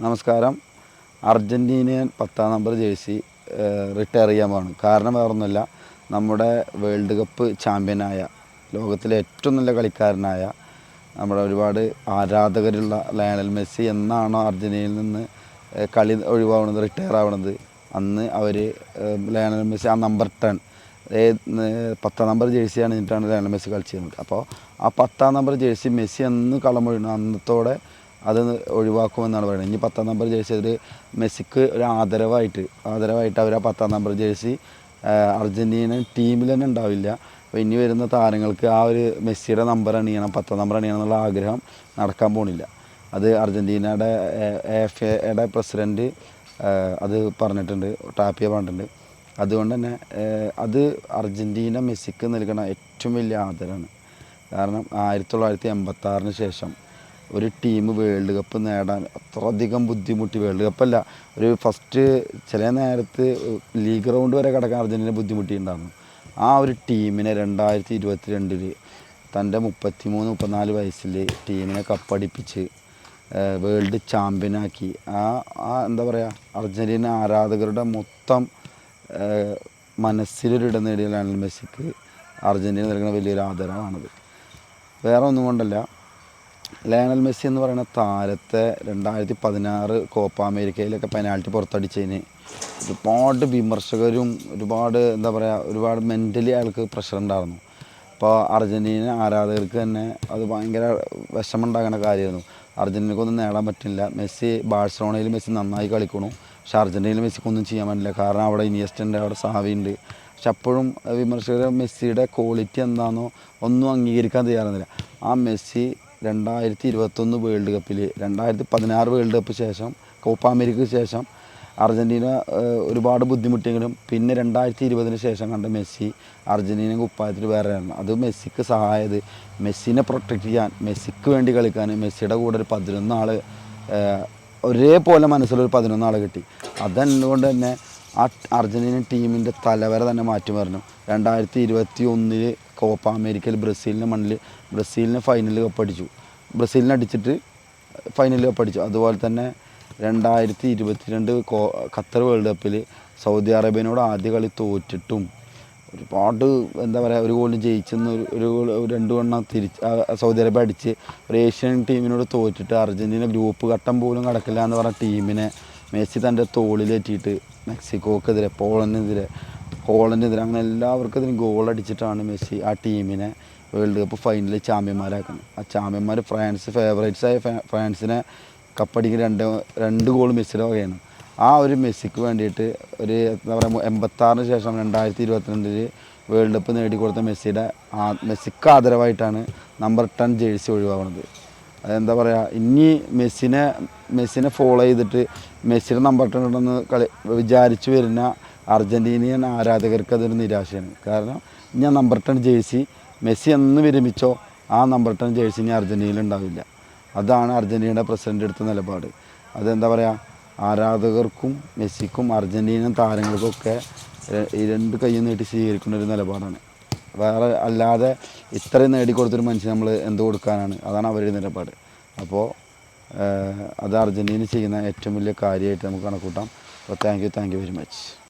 നമസ്കാരം. അർജന്റീനിയൻ പത്താം number jersey retire ചെയ്യാൻ പോകണം കാരണം വേറൊന്നുമില്ല നമ്മുടെ വേൾഡ് കപ്പ് ചാമ്പ്യനായ ലോകത്തിലെ ഏറ്റവും നല്ല കളിക്കാരനായ നമ്മുടെ ഒരുപാട് ആരാധകരുള്ള ലയണൽ മെസ്സി എന്നാണോ അർജന്റീനയിൽ നിന്ന് കളി ഒഴിവാകുന്നത് റിട്ടയർ ആവണത് അന്ന് അവർ ലയണൽ മെസ്സി ആ നമ്പർ ടെൻ പത്താം നമ്പർ ജേഴ്സി അണിഞ്ഞിട്ടാണ് ലയണൽ മെസ്സി കളിച്ചിരുന്നത് അപ്പോൾ ആ പത്താം നമ്പർ ജേഴ്സി മെസ്സി എന്ന് കളമൊഴിയണം അന്നത്തോടെ അത് ഒഴിവാക്കുമെന്നാണ് പറയുന്നത്. ഇനി പത്താം നമ്പർ ജേഴ്സി അതിൽ മെസ്സിക്ക് ഒരു ആദരവായിട്ട് ആദരവായിട്ട് അവർ ആ പത്താം നമ്പർ ജേഴ്സി അർജന്റീന ടീമിൽ തന്നെ ഉണ്ടാവില്ല. അപ്പോൾ ഇനി വരുന്ന താരങ്ങൾക്ക് ആ ഒരു മെസ്സിയുടെ നമ്പർ അണിയണം പത്താം നമ്പർ അണിയണം എന്നുള്ള ആഗ്രഹം നടക്കാൻ പോണില്ല. അത് അർജന്റീനയുടെ എഫ് എയുടെ പ്രസിഡന്റ് അത് പറഞ്ഞിട്ടുണ്ട് ടാപ്പിയ പറഞ്ഞിട്ടുണ്ട്. അതുകൊണ്ട് തന്നെ അത് അർജന്റീന മെസ്സിക്ക് നൽകുന്ന ഏറ്റവും വലിയ ആദരമാണ് കാരണം ആയിരത്തി തൊള്ളായിരത്തി എൺപത്താറിന് ശേഷം ഒരു ടീം വേൾഡ് കപ്പ് നേടാൻ അത്രയധികം ബുദ്ധിമുട്ടി വേൾഡ് കപ്പല്ല ഒരു ഫസ്റ്റ് ചില നേരത്ത് ലീഗ് റൗണ്ട് വരെ കിടക്കാൻ അർജന്റീന ബുദ്ധിമുട്ടിയിട്ടുണ്ടായിരുന്നു. ആ ഒരു ടീമിനെ രണ്ടായിരത്തി ഇരുപത്തി രണ്ടിൽ തന്റെ മുപ്പത്തി മൂന്ന് മുപ്പത്തിനാല് വയസ്സിൽ ടീമിനെ കപ്പടിപ്പിച്ച് വേൾഡ് ചാമ്പ്യനാക്കി ആ ആ എന്താ പറയുക അർജന്റീന ആരാധകരുടെ മൊത്തം മനസ്സിലൊരിടം നേടിയ ലയണൽ മെസ്സിക്ക് അർജന്റീന നൽകുന്ന വലിയൊരു ആദരവാണത്. വേറെ ഒന്നും കൊണ്ടല്ല. ലയണൽ മെസ്സി എന്ന് പറയുന്ന താരത്തെ രണ്ടായിരത്തി പതിനാറ് കോപ്പ അമേരിക്കയിലൊക്കെ പെനാൽറ്റി പുറത്തടിച്ചതിന് ഒരുപാട് വിമർശകരും ഒരുപാട് എന്താ പറയുക ഒരുപാട് മെന്റലി അയാൾക്ക് പ്രഷർ ഉണ്ടായിരുന്നു. അപ്പോൾ അർജന്റീന ആരാധകർക്ക് തന്നെ അത് ഭയങ്കര വിഷമമുണ്ടാകുന്ന കാര്യമായിരുന്നു. അർജന്റീനക്കൊന്നും നേടാൻ പറ്റില്ല. മെസ്സി ബാഴ്സലോണയിൽ മെസ്സി നന്നായി കളിക്കണു പക്ഷെ അർജന്റീനയിൽ മെസ്സിക്കൊന്നും ചെയ്യാൻ പറ്റില്ല. കാരണം അവിടെ ഇനിയസ്റ്റ് ഉണ്ട് അവിടെ സാവി ഉണ്ട്. പക്ഷെ അപ്പോഴും വിമർശകർ മെസ്സിയുടെ ക്വാളിറ്റി എന്താണെന്നോ ഒന്നും അംഗീകരിക്കാൻ തയ്യാറുന്നില്ല ആ മെസ്സി രണ്ടായിരത്തി ഇരുപത്തൊന്ന് വേൾഡ് കപ്പിൽ രണ്ടായിരത്തി പതിനാറ് വേൾഡ് കപ്പ് ശേഷം കോപ്പ അമേരിക്കയ്ക്ക് ശേഷം അർജന്റീന ഒരുപാട് ബുദ്ധിമുട്ടിയെങ്കിലും പിന്നെ രണ്ടായിരത്തി ഇരുപതിന് ശേഷം കണ്ട മെസ്സി അർജന്റീന കുപ്പായത്തിൽ വേറെയാണ് അത് മെസ്സിക്ക് സഹായത് മെസ്സിനെ പ്രൊട്ടക്റ്റ് ചെയ്യാൻ മെസ്സിക്ക് വേണ്ടി കളിക്കാൻ മെസ്സിയുടെ കൂടെ ഒരു പതിനൊന്നാൾ ഒരേപോലെ മനസ്സിലൊരു പതിനൊന്നാൾ കിട്ടി. അതുകൊണ്ട് തന്നെ ആ അർജന്റീന ടീമിന്റെ തലവരെ തന്നെ മാറ്റി പറഞ്ഞു രണ്ടായിരത്തി ഇരുപത്തി ഒന്നിൽ കോപ്പ അമേരിക്കയിൽ ബ്രസീലിന്റെ മണ്ണിൽ ബ്രസീലിനെ ഫൈനൽ കപ്പടിച്ചു ബ്രസീലിനെ അടിച്ചിട്ട് ഫൈനൽ കപ്പടിച്ചു അതുപോലെ തന്നെ രണ്ടായിരത്തി ഇരുപത്തിരണ്ട് കോ ഖത്തർ വേൾഡ് കപ്പിൽ സൗദി അറേബ്യനോട് ആദ്യ കളി തോറ്റിട്ടും. ഒരുപാട് എന്താ പറയുക ഒരു ഗോളിന് ജയിച്ചെന്ന് ഒരു ഒരു രണ്ടു എണ്ണം തിരിച്ച് സൗദി അറേബ്യ അടിച്ച് ഒരു ഏഷ്യൻ ടീമിനോട് തോറ്റിട്ട് അർജന്റീന ഗ്രൂപ്പ് ഘട്ടം പോലും കടക്കില്ല എന്ന് പറഞ്ഞ ടീമിനെ മെസ്സി തന്റെ തോളിലേറ്റിയിട്ട് മെക്സിക്കോക്കെതിരെ പോളണ്ടിനെതിരെ ഹോളണ്ടിനെതിരെ അങ്ങനെ എല്ലാവർക്കും ഗോൾ അടിച്ചിട്ടാണ് മെസ്സി ആ ടീമിനെ വേൾഡ് കപ്പ് ഫൈനലിൽ ചാമ്പ്യന്മാരാക്കുന്നത്. ആ ചാമ്പ്യന്മാർ ഫ്രാൻസ് ഫേവറേറ്റ്സ് ആയ ഫ്രാ- ഫ്രാൻസിനെ കപ്പടിക്കുന്ന രണ്ട് രണ്ട് ഗോൾ മെസ്സിയുടെ വകയാണ്. ആ ഒരു മെസ്സിക്ക് വേണ്ടിയിട്ട് ഒരു എന്താ പറയുക എൺപത്താറിന് ശേഷം രണ്ടായിരത്തി ഇരുപത്തിരണ്ടിൽ വേൾഡ് കപ്പ് നേടിക്കൊടുത്ത മെസ്സിയുടെ ആ മെസ്സിക്ക് ആദരവായിട്ടാണ് നമ്പർ ടെൻ ജേഴ്സി ഒഴിവാകുന്നത്. അതെന്താ പറയുക ഇനി മെസ്സിനെ മെസ്സിനെ ഫോളോ ചെയ്തിട്ട് മെസ്സിയുടെ നമ്പർ ടെൻ ഉണ്ടെന്ന് കളി വിചാരിച്ചു വരുന്ന അർജന്റീനിയൻ ആരാധകർക്ക് അതൊരു നിരാശയാണ്. കാരണം ഞാൻ നമ്പർ ടെൻ ജേഴ്സി മെസ്സി എന്ന് വിരമിച്ചോ ആ നമ്പർ ടെൻ ജേഴ്സി ഇനി അർജന്റീനയിൽ ഉണ്ടാവില്ല. അതാണ് അർജന്റീനയുടെ പ്രസിഡന്റ് എടുത്ത നിലപാട്. അതെന്താ പറയുക ആരാധകർക്കും മെസ്സിക്കും അർജന്റീനൻ താരങ്ങൾക്കൊക്കെ രണ്ട് കൈയും നീട്ടി സ്വീകരിക്കുന്ന ഒരു നിലപാടാണ്. വേറെ അല്ലാതെ ഇത്രയും നേടിക്കൊടുത്തൊരു മനുഷ്യൻ നമ്മൾ എന്ത് കൊടുക്കാനാണ്? അതാണ് അവരുടെ നിലപാട്. അപ്പോൾ അത് അർജന്റീന ചെയ്യുന്ന ഏറ്റവും വലിയ കാര്യമായിട്ട് നമുക്ക് കണക്കൂട്ടാം. അപ്പോൾ thank you thank you very much